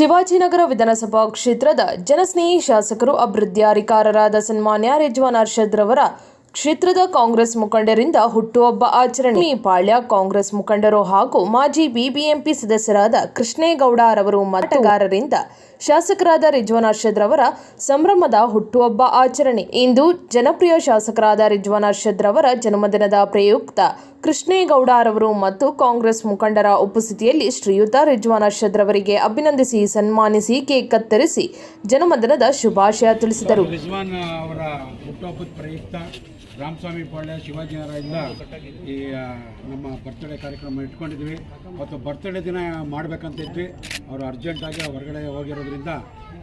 ಶಿವಾಜಿನಗರ ವಿಧಾನಸಭಾ ಕ್ಷೇತ್ರದ ಜನಸ್ನೇಹಿ ಶಾಸಕರು ಅಭಿವೃದ್ಧಿಯಾಧಿಕಾರರಾದ ಸನ್ಮಾನ್ಯ ರಿಜ್ವಾನ್ ಅರ್ಷದ್ ರವರ ಕ್ಷೇತ್ರದ ಕಾಂಗ್ರೆಸ್ ಮುಖಂಡರಿಂದ ಹುಟ್ಟುಹಬ್ಬ ಆಚರಣೆ. ಪಾಳ್ಯ ಕಾಂಗ್ರೆಸ್ ಮುಖಂಡರು ಹಾಗೂ ಮಾಜಿ ಬಿಬಿಎಂಪಿ ಸದಸ್ಯರಾದ ಕೃಷ್ಣೇಗೌಡ ರವರು ಮತಗಾರರಿಂದ ಶಾಸಕರಾದ ರಿಜ್ವಾನ್ ಅರ್ಷದ್ ರವರ ಸಂಭ್ರಮದ ಹುಟ್ಟುಹಬ್ಬ ಆಚರಣೆ. ಇಂದು ಜನಪ್ರಿಯ ಶಾಸಕರಾದ ರಿಜ್ವಾನ್ ಅರ್ಷದ್ ರವರ ಜನ್ಮದಿನದ ಪ್ರಯುಕ್ತ ಕೃಷ್ಣೇಗೌಡ ರವರು ಮತ್ತು ಕಾಂಗ್ರೆಸ್ ಮುಖಂಡರ ಉಪಸ್ಥಿತಿಯಲ್ಲಿ ಶ್ರೀಯುತ ರಿಜ್ವಾನ್ ಅರ್ಷದ್ ರವರಿಗೆ ಅಭಿನಂದಿಸಿ, ಸನ್ಮಾನಿಸಿ, ಕೇಕ್ ಕತ್ತರಿಸಿ ಜನ್ಮದಿನದ ಶುಭಾಶಯ ತಿಳಿಸಿದರು. ರಾಮಸ್ವಾಮಿ ಪಾಳ್ಯ ಶಿವಾಜಿನಗರದಿಂದ ಈ ನಮ್ಮ ಬರ್ತ್ಡೇ ಕಾರ್ಯಕ್ರಮ ಇಟ್ಕೊಂಡಿದ್ವಿ. ಮತ್ತು ಬರ್ತ್ಡೇ ದಿನ ಮಾಡಬೇಕಂತ ಇದ್ವಿ. ಅವರು ಅರ್ಜೆಂಟಾಗಿ ಹೊರಗಡೆ ಹೋಗಿರೋದ್ರಿಂದ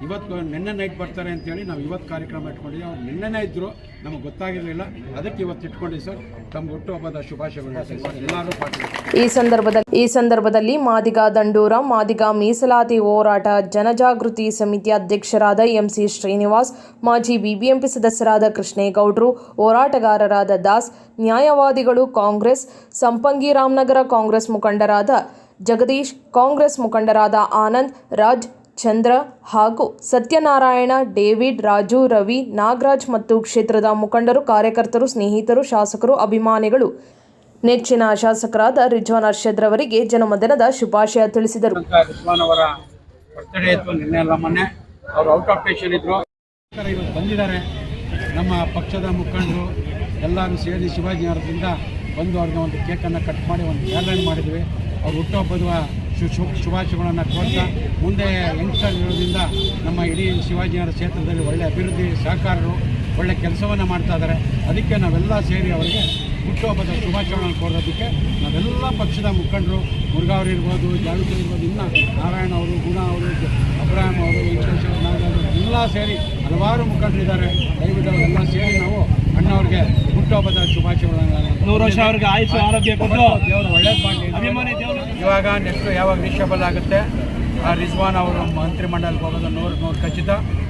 ಇವತ್ತು ನಿನ್ನೆ ನೈಟ್ ಬರ್ತಾರೆ ಅಂತೇಳಿ ನಾವು ಇವತ್ತು ಕಾರ್ಯಕ್ರಮ ಇಟ್ಕೊಂಡಿದ್ದೀವಿ. ಅವ್ರು ನಿನ್ನೆನೇ ಇದ್ದರು ನಮಗೆ ಗೊತ್ತಾಗಿರಲಿಲ್ಲ. ಅದಕ್ಕೆ ಇವತ್ತು ಇಟ್ಕೊಂಡಿದ್ದು ಸರ್. ತಮ್ಮ ಹುಟ್ಟುಹಬ್ಬದ ಶುಭಾಶಯಗಳು ಎಲ್ಲರೂ ಈ ಸಂದರ್ಭದಲ್ಲಿ ಈ ಸಂದರ್ಭದಲ್ಲಿ ಮಾದಿಗ ದಂಡೂರ, ಮಾದಿಗ ಮೀಸಲಾತಿ ಹೋರಾಟ, ಜನಜಾಗೃತಿ ಸಮಿತಿ ಅಧ್ಯಕ್ಷರಾದ ಎಂಸಿ ಶ್ರೀನಿವಾಸ್, ಮಾಜಿ ಬಿಬಿಎಂಪಿ ಸದಸ್ಯರಾದ ಕೃಷ್ಣೇಗೌಡರು, ಹೋರಾಟಗಾರರಾದ ದಾಸ್, ನ್ಯಾಯವಾದಿಗಳು ಕಾಂಗ್ರೆಸ್, ಸಂಪಂಗಿ ರಾಮನಗರ ಕಾಂಗ್ರೆಸ್ ಮುಖಂಡರಾದ ಜಗದೀಶ್, ಕಾಂಗ್ರೆಸ್ ಮುಖಂಡರಾದ ಆನಂದ್, ರಾಜ್ ಚಂದ್ರ ಹಾಗೂ ಸತ್ಯನಾರಾಯಣ, ಡೇವಿಡ್, ರಾಜು, ರವಿ, ನಾಗರಾಜ್ ಮತ್ತು ಕ್ಷೇತ್ರದ ಮುಖಂಡರು, ಕಾರ್ಯಕರ್ತರು, ಸ್ನೇಹಿತರು, ಶಾಸಕರು, ಅಭಿಮಾನಿಗಳು. ನೆಚ್ಚಿನ ಶಾಸಕರಾದ ರಿಜ್ವಾನ್ ಅರ್ಷದ್ ರವರಿಗೆ ಜನ್ಮದಿನದ ಶುಭಾಶಯ ತಿಳಿಸಿದರು. ಬಂದಿದ್ದಾರೆ. ನಮ್ಮ ಪಕ್ಷದ ಮುಖಂಡರು ಎಲ್ಲರೂ ಸೇರಿ ಶಿವಾಜಿನಗರದಿಂದ ಬಂದು ಅವ್ರಿಗೆ ಒಂದು ಕೇಕನ್ನು ಕಟ್ ಮಾಡಿ, ಒಂದು ಗ್ಯಾಲರಿ ಮಾಡಿದ್ವಿ. ಅವ್ರು ಹುಟ್ಟುಹಬ್ಬದ ಶು ಶು ಶುಭಾಶಯಗಳನ್ನು ಕೋರ್ತಾ ಮುಂದೆ ಯಂಗ್ಸ್ಟರ್ ಇರೋದ್ರಿಂದ ನಮ್ಮ ಇಡೀ ಶಿವಾಜಿನಗರ ಕ್ಷೇತ್ರದಲ್ಲಿ ಒಳ್ಳೆ ಅಭಿವೃದ್ಧಿ ಸಹಕಾರರು, ಒಳ್ಳೆ ಕೆಲಸವನ್ನು ಮಾಡ್ತಾ ಇದ್ದಾರೆ. ಅದಕ್ಕೆ ನಾವೆಲ್ಲ ಸೇರಿ ಅವರಿಗೆ ಹುಟ್ಟುಹಬ್ಬದ ಶುಭಾಶಯಗಳನ್ನು ಕೋರೋದಕ್ಕೆ ನಾವೆಲ್ಲ ಪಕ್ಷದ ಮುಖಂಡರು, ಮುರುಘಾವ್ರು ಇರ್ಬೋದು ಜಾಗೃತಿ ಇರ್ಬೋದು, ಇನ್ನು ನಾರಾಯಣ ಅವರು, ಗುಣ ಅವರು ಅಬ್ರಾಹಂ ಅವರು ವೆಂಕಟೇಶ್ವರ ನಾಗರಾಜ್ ಎಲ್ಲ ಸೇರಿ ಹಲವಾರು ಮುಖಂಡರಿದ್ದಾರೆ. ದಯವಿಟ್ಟು ಅಣ್ಣವ್ರಿಗೆ ಶುಭಾಶಯಗಳನ್ನು ನೂರು ವರ್ಷ ಅವ್ರಿಗೆ ಆಯುಷು ಆರೋಗ್ಯ ಕೊಟ್ಟು ದೇವರು ಒಳ್ಳೇದು ಮಾಡಲಿ ಅಭಿಮಾನಿ ದೇವರು. ಇವಾಗ ನೆಕ್ಸ್ಟ್ ಯಾವಾಗ ರಿಷಬಲ್ ಆಗುತ್ತೆ ಆ ರಿಜ್ವಾನ್ ಅವರು ಮಂತ್ರಿಮಂಡಲಕ್ಕೆ ಹೋಗೋದು ನೂರು ನೂರು ಖಚಿತ.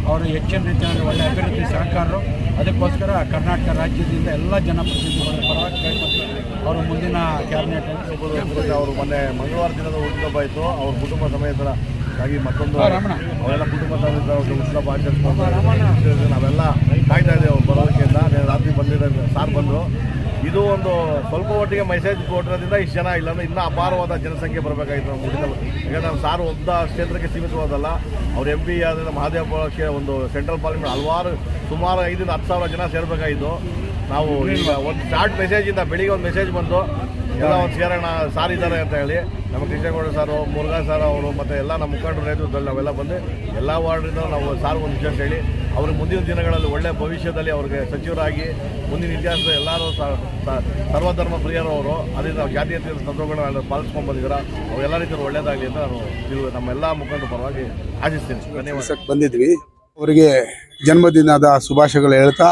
ಅವರು ಹೆಚ್ಚಿನ ರೀತಿಯಲ್ಲಿ ಒಳ್ಳೆ ಅಭಿವೃದ್ಧಿ ಸಹಕಾರರು. ಅದಕ್ಕೋಸ್ಕರ ಕರ್ನಾಟಕ ರಾಜ್ಯದಿಂದ ಎಲ್ಲ ಜನಪ್ರತಿನಿಧಿಗಳು ಪರವಾಗಿ ಅವರು ಮುಂದಿನ ಕ್ಯಾಬಿನೆಟ್ ಅವರು ಮೊನ್ನೆ ಮಂಗಳವಾರ ದಿನದ ಹುಟ್ಟುಹಬ್ಬ ಇತ್ತು ಅವ್ರ ಕುಟುಂಬ ಸಮೇತರ ಆಗಿ ಮತ್ತೊಂದು ಅವರೆಲ್ಲ ಕುಟುಂಬ ಸಮೇತ ಉತ್ಸವ ಹುಟ್ಟುಹಬ್ಬ ಆಚರಿಸ್ಕೊಂಡು ನಾವೆಲ್ಲ ಕಾಯ್ತಾ ಇದ್ದೇವೆ. ಬರೋದಕ್ಕಿಂತ ರಾತ್ರಿ ಬಂದಿರೋ ಸಾರ್ ಬಂದರು. ಇದು ಒಂದು ಸ್ವಲ್ಪ ಒಟ್ಟಿಗೆ ಮೆಸೇಜ್ ಕೊಟ್ಟಿರೋದ್ರಿಂದ ಇಷ್ಟು ಜನ ಇಲ್ಲಾಂದ್ರೆ ಇನ್ನೂ ಅಪಾರವಾದ ಜನಸಂಖ್ಯೆ ಬರಬೇಕಾಗಿತ್ತು ನಮ್ಮ ಹುಡುಗಲು ಯಾಕಂದ್ರೆ ನಮ್ಮ ಸಾರು ಒಬ್ಬ ಕ್ಷೇತ್ರಕ್ಕೆ ಸೀಮಿತವಾದಲ್ಲ, ಅವ್ರು ಎಂ ಪಿ ಆದರೆ ಮಹಾದೇವಕ್ಕೆ ಒಂದು ಸೆಂಟ್ರಲ್ ಪಾರ್ಲಿಮೆಂಟ್ ಹಲವಾರು, ಸುಮಾರು ಐದರಿಂದ ಹತ್ತು ಸಾವಿರ ಜನ ಸೇರಬೇಕಾಯಿತು ನಾವು ಒಂದು ಶಾರ್ಟ್ ಮೆಸೇಜಿಂದ ಬೆಳಿಗ್ಗೆ ಒಂದು ಮೆಸೇಜ್ ಬಂದು ಎಲ್ಲ ಒಂದು ಸೇರೋಣ ಸಾರಿದ್ದಾರೆ ಅಂತ ಹೇಳಿ. ನಮ್ಮ ಕೃಷ್ಣೇಗೌಡ ಸಾರು, ಮುರುಘಾ ಸರ್ ಅವರು ಮತ್ತು ಎಲ್ಲ ನಮ್ಮ ಮುಖಂಡರ, ನೇತೃತ್ವದಲ್ಲಿ ನಾವೆಲ್ಲ ಬಂದು ಎಲ್ಲ ವಾರ್ಡಿಂದ ನಾವು ಸಾರ್ ಒಂದು ವಿಷಯ ಹೇಳಿ ಅವ್ರಿಗೆ ಮುಂದಿನ ದಿನಗಳಲ್ಲಿ ಒಳ್ಳೆಯ ಭವಿಷ್ಯದಲ್ಲಿ ಅವ್ರಿಗೆ ಸಚಿವರಾಗಿ ಮುಂದಿನ ಇತಿಹಾಸದ ಎಲ್ಲರೂ ಸರ್ವಧರ್ಮ ಪ್ರಿಯರು ಅವರು, ಅದರಿಂದ ಜಾತೀಯತೆ ತತ್ವಗಳನ್ನ ಪಾಲಿಸ್ಕೊಂಡು ಬಂದಿದ್ದಾರೆ ಅವೆಲ್ಲ ರೀತಿಯಲ್ಲಿ ಒಳ್ಳೇದಾಗಲಿ ಅಂತ ನಾನು ಇದು ನಮ್ಮೆಲ್ಲ ಮುಖಂಡರ ಪರವಾಗಿ ಆಶಿಸ್ತೀನಿ. ಧನ್ಯವಾದ. ಬಂದಿದ್ವಿ. ಅವರಿಗೆ ಜನ್ಮದಿನದ ಶುಭಾಶಯಗಳು ಹೇಳ್ತಾ,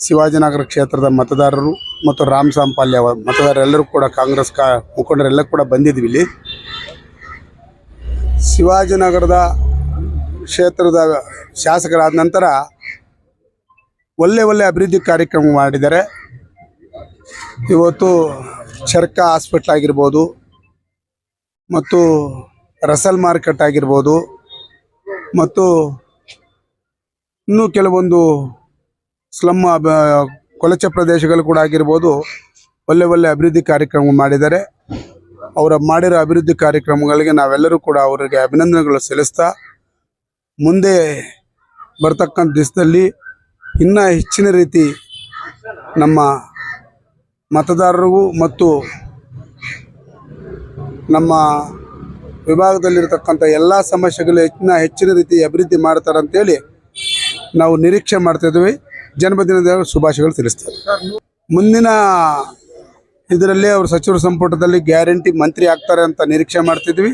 ಶಿವಾಜಿನಗರ ಕ್ಷೇತ್ರದ ಮತದಾರರು ಮತ್ತು ರಾಮ್ ಸಾಂಪಾಲ್ಯ ಮತದಾರರೆಲ್ಲರೂ ಕೂಡ ಕಾಂಗ್ರೆಸ್ ಕಾ ಮುಖಂಡರೆಲ್ಲ ಕೂಡ ಬಂದಿದ್ವಿ ಇಲ್ಲಿ. ಶಿವಾಜಿನಗರದ ಕ್ಷೇತ್ರದ ಶಾಸಕರಾದ ನಂತರ ಒಳ್ಳೆ ಒಳ್ಳೆ ಅಭಿವೃದ್ಧಿ ಕಾರ್ಯಕ್ರಮ ಮಾಡಿದ್ದಾರೆ. ಇವತ್ತು ಚರ್ಕ ಹಾಸ್ಪಿಟ್ಲ್ ಆಗಿರ್ಬೋದು ಮತ್ತು ರಸಲ್ ಮಾರ್ಕೆಟ್ ಆಗಿರ್ಬೋದು ಮತ್ತು ಇನ್ನೂ ಕೆಲವೊಂದು ಸ್ಲಮ್ ಕೊಳಚೆ ಪ್ರದೇಶಗಳು ಕೂಡ ಆಗಿರ್ಬೋದು, ಒಳ್ಳೆ ಒಳ್ಳೆ ಅಭಿವೃದ್ಧಿ ಕಾರ್ಯಕ್ರಮ ಮಾಡಿದ್ದಾರೆ. ಅವರ ಮಾಡಿರೋ ಅಭಿವೃದ್ಧಿ ಕಾರ್ಯಕ್ರಮಗಳಿಗೆ ನಾವೆಲ್ಲರೂ ಕೂಡ ಅವರಿಗೆ ಅಭಿನಂದನೆಗಳು ಸಲ್ಲಿಸ್ತಾ, ಮುಂದೆ ಬರ್ತಕ್ಕಂಥ ದಿವಸದಲ್ಲಿ ಇನ್ನೂ ಹೆಚ್ಚಿನ ರೀತಿ ನಮ್ಮ ಮತದಾರರಿಗೂ ಮತ್ತು ನಮ್ಮ ವಿಭಾಗದಲ್ಲಿರ್ತಕ್ಕಂಥ ಎಲ್ಲ ಸಮಸ್ಯೆಗಳು ಹೆಚ್ಚಿನ ಹೆಚ್ಚಿನ ರೀತಿ ಅಭಿವೃದ್ಧಿ ಮಾಡ್ತಾರೆ ಅಂತೇಳಿ ನಾವು ನಿರೀಕ್ಷೆ ಮಾಡ್ತಾ ಇದ್ದೀವಿ. ಜನ್ಮದಿನದ ಶುಭಾಶಯಗಳು ತಿಳಿಸ್ತಾರೆ ಮುಂದಿನ ಇದರಲ್ಲಿ ಅವರು ಸಚಿವ ಸಂಪುಟದಲ್ಲಿ ಗ್ಯಾರಂಟಿ ಮಂತ್ರಿ ಆಗ್ತಾರೆ ಅಂತ ನಿರೀಕ್ಷೆ ಮಾಡ್ತಿದ್ವಿ.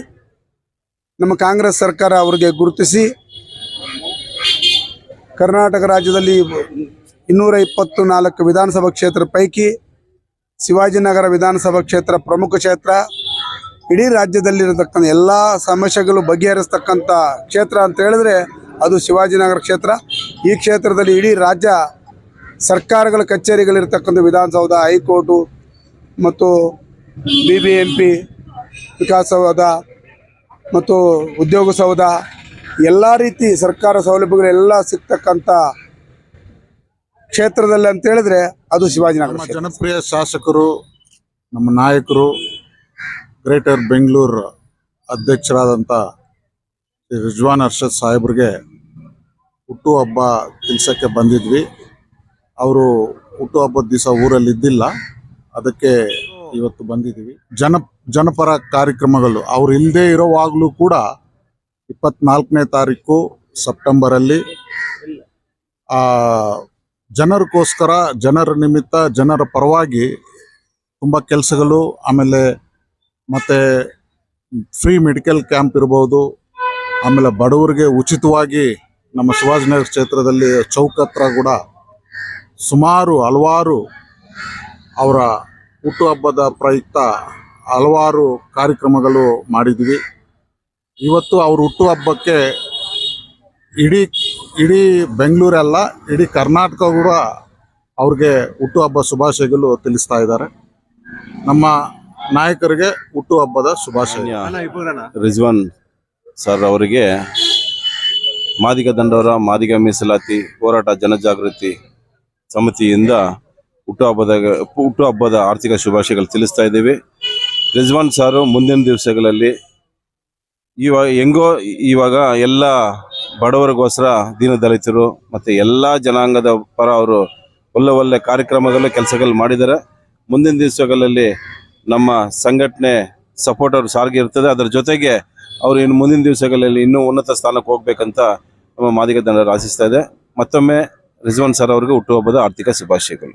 ನಮ್ಮ ಕಾಂಗ್ರೆಸ್ ಸರ್ಕಾರ ಅವರಿಗೆ ಗುರುತಿಸಿ ಕರ್ನಾಟಕ ರಾಜ್ಯದಲ್ಲಿ ಇನ್ನೂರ ಇಪ್ಪತ್ತು ನಾಲ್ಕು ವಿಧಾನಸಭಾ ಕ್ಷೇತ್ರ ಪೈಕಿ ಶಿವಾಜಿನಗರ ವಿಧಾನಸಭಾ ಕ್ಷೇತ್ರ ಪ್ರಮುಖ ಕ್ಷೇತ್ರ, ಇಡೀ ರಾಜ್ಯದಲ್ಲಿರತಕ್ಕಂಥ ಎಲ್ಲ ಸಮಸ್ಯೆಗಳು ಬಗೆಹರಿಸ್ತಕ್ಕಂಥ ಕ್ಷೇತ್ರ ಅಂತ ಹೇಳಿದ್ರೆ ಅದು ಶಿವಾಜಿನಗರ ಕ್ಷೇತ್ರ. ಈ ಕ್ಷೇತ್ರದಲ್ಲಿ ಇಡೀ ರಾಜ್ಯ ಸರ್ಕಾರಗಳ ಕಚೇರಿಗಳಿರ್ತಕ್ಕಂಥ ವಿಧಾನಸೌಧ ಹೈಕೋರ್ಟು ಮತ್ತು B B M P Vikasa Soudha ಮತ್ತು ಉದ್ಯೋಗ ಸೌಧ ಎಲ್ಲ ರೀತಿ ಸರ್ಕಾರ ಸೌಲಭ್ಯಗಳೆಲ್ಲ ಸಿಗ್ತಕ್ಕಂಥ ಕ್ಷೇತ್ರದಲ್ಲಿ ಅಂತ ಹೇಳಿದ್ರೆ ಅದು ಶಿವಾಜಿನಗರ ಜನಪ್ರಿಯ ಶಾಸಕರು ನಮ್ಮ ನಾಯಕರು ಗ್ರೇಟರ್ ಬೆಂಗಳೂರು ಅಧ್ಯಕ್ಷರಾದಂಥ ರಿಜ್ವಾನ್ ಅರ್ಷದ್ ಸಾಹೇಬ್ರಿಗೆ ಹುಟ್ಟುಹಬ್ಬ ದಿವಸಕ್ಕೆ ಬಂದಿದ್ವಿ. ಅವರು ಹುಟ್ಟುಹಬ್ಬದ ದಿವಸ ಊರಲ್ಲಿ ಇದ್ದಿಲ್ಲ. ಅದಕ್ಕೆ ಇವತ್ತು ಬಂದಿದ್ದೀವಿ. ಜನ, ಜನಪರ ಕಾರ್ಯಕ್ರಮಗಳು, ಅವ್ರು ಇಲ್ಲದೆ ಇರೋವಾಗಲೂ ಕೂಡ ಇಪ್ಪತ್ನಾಲ್ಕನೇ ತಾರೀಕು ಸೆಪ್ಟೆಂಬರಲ್ಲಿ ಜನರಿಗೋಸ್ಕರ, ಜನರ ನಿಮಿತ್ತ, ಜನರ ಪರವಾಗಿ ತುಂಬ ಕೆಲಸಗಳು, ಆಮೇಲೆ ಮತ್ತು ಫ್ರೀ ಮೆಡಿಕಲ್ ಕ್ಯಾಂಪ್ ಇರ್ಬೋದು ಆಮೇಲೆ ಬಡವರಿಗೆ ಉಚಿತವಾಗಿ ನಮ್ಮ ಶಿವಾಜಿನಗರ ಕ್ಷೇತ್ರದಲ್ಲಿ ಚೌಕ ಹತ್ರ ಕೂಡ ಸುಮಾರು ಹಲವಾರು ಅವರ ಹುಟ್ಟುಹಬ್ಬದ ಪ್ರಯುಕ್ತ ಹಲವಾರು ಕಾರ್ಯಕ್ರಮಗಳು ಮಾಡಿದ್ವಿ. ಇವತ್ತು ಅವ್ರ ಹುಟ್ಟುಹಬ್ಬಕ್ಕೆ ಇಡೀ ಇಡೀ ಬೆಂಗಳೂರಲ್ಲ ಇಡೀ ಕರ್ನಾಟಕ ಕೂಡ ಅವ್ರಿಗೆ ಹುಟ್ಟುಹಬ್ಬ ಶುಭಾಶಯಗಳು ತಿಳಿಸ್ತಾ ಇದ್ದಾರೆ. ನಮ್ಮ ನಾಯಕರಿಗೆ ಹುಟ್ಟುಹಬ್ಬದ ಶುಭಾಶಯ. ರಿಜ್ವಾನ್. ಸರ್ ಅವರಿಗೆ ಮಾದಿಗ ದಂಡವರ ಮಾದಿಗ ಮೀಸಲಾತಿ, ಹೋರಾಟ ಜನಜಾಗೃತಿ ಸಮಿತಿಯಿಂದ ಹುಟ್ಟುಹಬ್ಬದ ಹುಟ್ಟುಹಬ್ಬದ ಆರ್ಥಿಕ ಶುಭಾಶಯಗಳು ತಿಳಿಸ್ತಾ ಇದ್ದೀವಿ. ರಿಜ್ವಾನ್ ಸಾರು ಮುಂದಿನ ದಿವಸಗಳಲ್ಲಿ ಇವಾಗ ಹೆಂಗೋ ಇವಾಗ ಎಲ್ಲ ಬಡವರಿಗೋಸ್ಕರ ದೀನ ದಲಿತರು ಮತ್ತು ಎಲ್ಲ ಜನಾಂಗದ ಪರ ಅವರು ಒಳ್ಳೆ ಒಳ್ಳೆ ಕಾರ್ಯಕ್ರಮಗಳು, ಕೆಲಸಗಳು ಮಾಡಿದ್ದಾರೆ. ಮುಂದಿನ ದಿವಸಗಳಲ್ಲಿ ನಮ್ಮ ಸಂಘಟನೆ ಸಪೋರ್ಟ್ ಅವ್ರ ಸಾರಿಗೆ ಇರ್ತದೆ. ಅದರ ಜೊತೆಗೆ ಅವರು ಇನ್ನು ಮುಂದಿನ ದಿವಸಗಳಲ್ಲಿ ಇನ್ನೂ ಉನ್ನತ ಸ್ಥಾನಕ್ಕೆ ಹೋಗ್ಬೇಕಂತ ನಮ್ಮ ಮಾದಿಗ ದಂಡರು ಆಶಿಸ್ತಾ ಇದೆ. ಮತ್ತೊಮ್ಮೆ ರಿಜ್ವಾನ್ ಸರ್ ಅವರಿಗೆ ಹುಟ್ಟುಹಬ್ಬದ ಆರ್ಥಿಕ ಶುಭಾಶಯಗಳು.